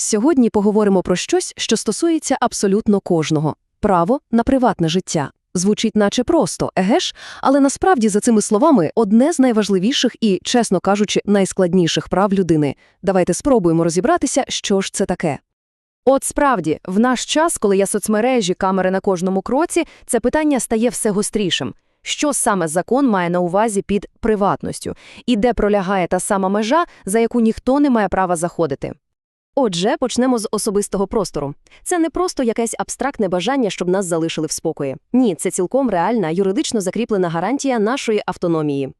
Сьогодні поговоримо про щось, що стосується абсолютно кожного – право на приватне життя. Звучить наче просто, еге ж, але насправді за цими словами одне з найважливіших і, чесно кажучи, найскладніших прав людини. Давайте спробуємо розібратися, що ж це таке. От справді, в наш час, коли є соцмережі, камери на кожному кроці, це питання стає все гострішим. Що саме закон має на увазі під приватністю? І де пролягає та сама межа, за яку ніхто не має права заходити? Отже, почнемо з особистого простору. Це не просто якесь абстрактне бажання, щоб нас залишили в спокої. Ні, це цілком реальна, юридично закріплена гарантія нашої автономії.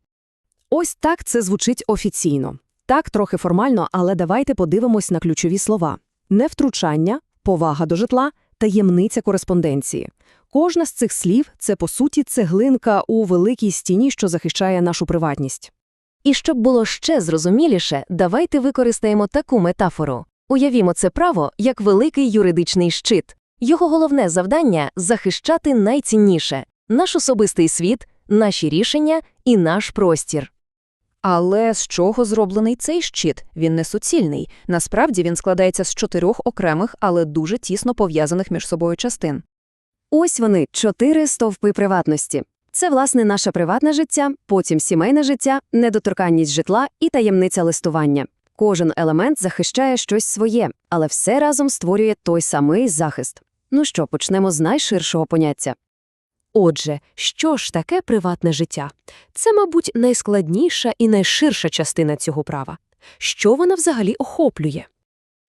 Ось так це звучить офіційно. Так, трохи формально, але давайте подивимось на ключові слова. Невтручання, повага до житла, таємниця кореспонденції. Кожна з цих слів – це, по суті, цеглинка у великій стіні, що захищає нашу приватність. І щоб було ще зрозуміліше, давайте використаємо таку метафору. Уявімо це право як великий юридичний щит. Його головне завдання – захищати найцінніше – наш особистий світ, наші рішення і наш простір. Але з чого зроблений цей щит? Він не суцільний. Насправді він складається з чотирьох окремих, але дуже тісно пов'язаних між собою частин. Ось вони, чотири стовпи приватності. Це, власне, наше приватне життя, потім сімейне життя, недоторканність житла і таємниця листування. Кожен елемент захищає щось своє, але все разом створює той самий захист. Ну що, почнемо з найширшого поняття. Отже, що ж таке приватне життя? Це, мабуть, найскладніша і найширша частина цього права. Що вона взагалі охоплює?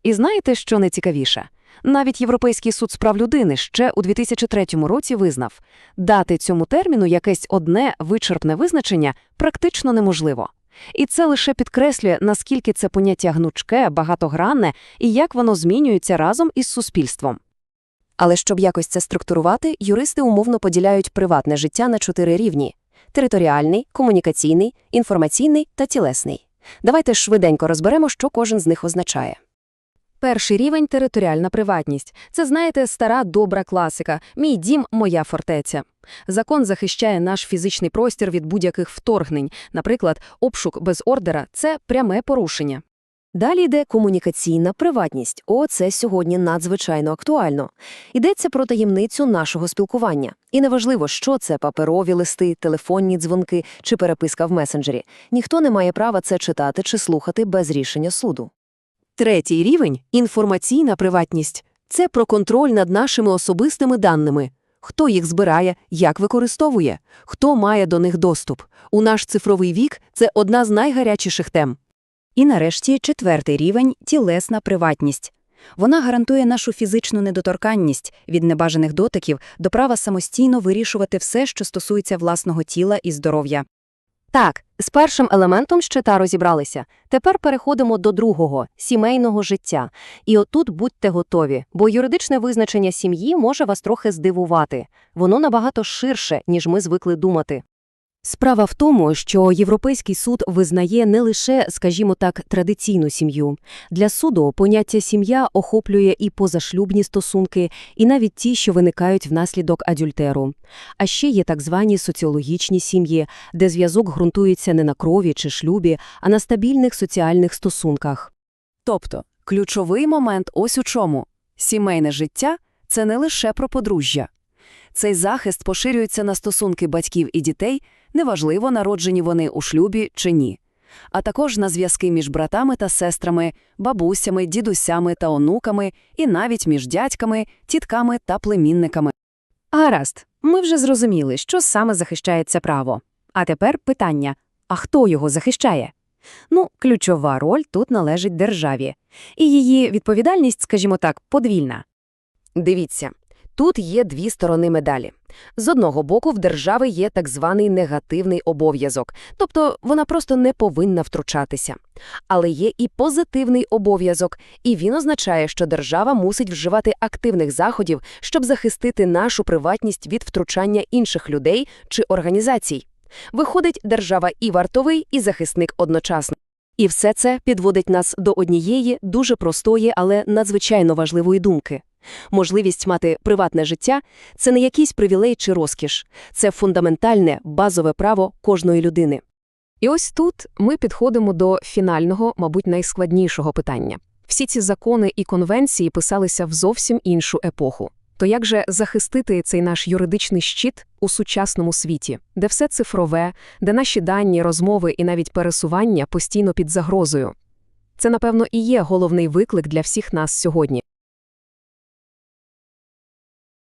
І знаєте, що найцікавіше? Навіть Європейський суд з прав людини ще у 2003 році визнав, дати цьому терміну якесь одне вичерпне визначення практично неможливо. І це лише підкреслює, наскільки це поняття гнучке, багатогранне і як воно змінюється разом із суспільством. Але щоб якось це структурувати, юристи умовно поділяють приватне життя на чотири рівні – територіальний, комунікаційний, інформаційний та тілесний. Давайте швиденько розберемо, що кожен з них означає. Перший рівень – територіальна приватність. Це, знаєте, стара добра класика «Мій дім – моя фортеця». Закон захищає наш фізичний простір від будь-яких вторгнень. Наприклад, обшук без ордера – це пряме порушення. Далі йде комунікаційна приватність. О, це сьогодні надзвичайно актуально. Йдеться про таємницю нашого спілкування. І неважливо, що це – паперові листи, телефонні дзвонки чи переписка в месенджері. Ніхто не має права це читати чи слухати без рішення суду. Третій рівень – інформаційна приватність. Це про контроль над нашими особистими даними. Хто їх збирає, як використовує, хто має до них доступ. У наш цифровий вік це одна з найгарячіших тем. І нарешті четвертий рівень – тілесна приватність. Вона гарантує нашу фізичну недоторканність від небажаних дотиків до права самостійно вирішувати все, що стосується власного тіла і здоров'я. Так, з першим елементом щита розібралися. Тепер переходимо до другого – сімейного життя. І отут будьте готові, бо юридичне визначення сім'ї може вас трохи здивувати. Воно набагато ширше, ніж ми звикли думати. Справа в тому, що Європейський суд визнає не лише, скажімо так, традиційну сім'ю. Для суду поняття сім'я охоплює і позашлюбні стосунки, і навіть ті, що виникають внаслідок адюльтеру. А ще є так звані соціологічні сім'ї, де зв'язок ґрунтується не на крові чи шлюбі, а на стабільних соціальних стосунках. Тобто, ключовий момент ось у чому. Сімейне життя – це не лише про подружжя. Цей захист поширюється на стосунки батьків і дітей, неважливо, народжені вони у шлюбі чи ні, а також на зв'язки між братами та сестрами, бабусями, дідусями та онуками, і навіть між дядьками, тітками та племінниками. Гаразд, ми вже зрозуміли, що саме захищає це право. А тепер питання – а хто його захищає? Ну, ключова роль тут належить державі. І її відповідальність, скажімо так, подвільна. Дивіться, тут є дві сторони медалі. З одного боку, в держави є так званий негативний обов'язок, тобто вона просто не повинна втручатися. Але є і позитивний обов'язок, і він означає, що держава мусить вживати активних заходів, щоб захистити нашу приватність від втручання інших людей чи організацій. Виходить, держава і вартовий, і захисник одночасно. І все це підводить нас до однієї дуже простої, але надзвичайно важливої думки. Можливість мати приватне життя – це не якийсь привілей чи розкіш, це фундаментальне, базове право кожної людини. І ось тут ми підходимо до фінального, мабуть, найскладнішого питання. Всі ці закони і конвенції писалися в зовсім іншу епоху. То як же захистити цей наш юридичний щит у сучасному світі, де все цифрове, де наші дані, розмови і навіть пересування постійно під загрозою? Це, напевно, і є головний виклик для всіх нас сьогодні.